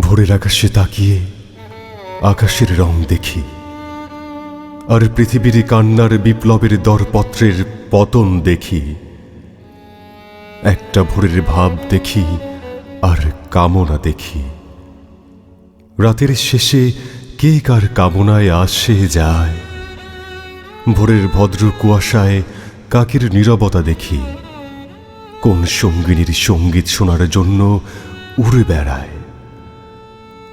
ভোরের আকাশে তাকিয়ে আকাশের রং দেখি। আর পৃথিবীর কান্নার বিপ্লবের দরপত্রের পতন দেখি। একটা ভোরের ভাব দেখি আর কামনা দেখি। রাতের শেষে কে কার কামনায় আসে যায়। ভোরের ভদ্র কুয়াশায় কাকের নীরবতা দেখি। কোন সঙ্গিনীর সংগীত শোনার জন্য উড়ে বেড়ায়।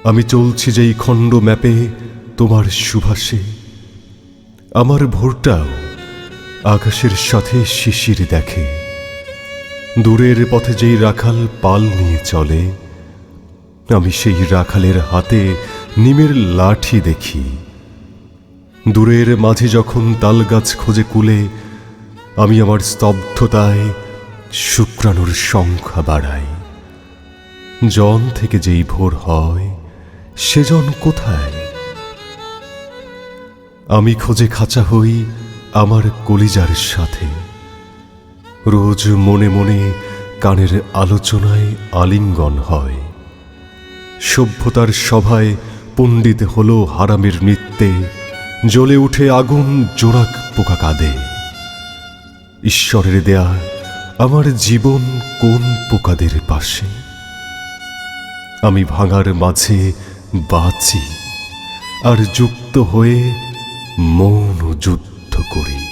আমি চলছি যেই খণ্ড ম্যাপে তোমার সুভাষে। আমার ভোরটাও আকাশের সাথে শিশির দেখে। দূরের পথে যেই রাখাল পাল নিয়ে চলে, আমি সেই রাখালের হাতে নিমের লাঠি দেখি। দূরের মাঝে যখন তাল গাছ খোঁজে কুলে, আমি আমার স্তব্ধতায় শুক্রাণুর সংখ্যা বাড়াই। জন থেকে যেই ভোর হয় সেজন কোথায়? আমি খোঁজে খাঁচা হই আমার কলিজার সাথে। রোজ মনে মনে কানের আলোচনায় আলিঙ্গন হয়। সভ্যতার সভায় পণ্ডিত হলো হারামের নৃত্যে, জ্বলে উঠে আগুন জোড়াক পোকা কাঁদে ঈশ্বরের দেয়া আমার জীবন কোন পোকাদের পাশে? আমি ভাঙার মাঝে বাঁচি আর যুক্ত হয়ে মৌন যুদ্ধ করি।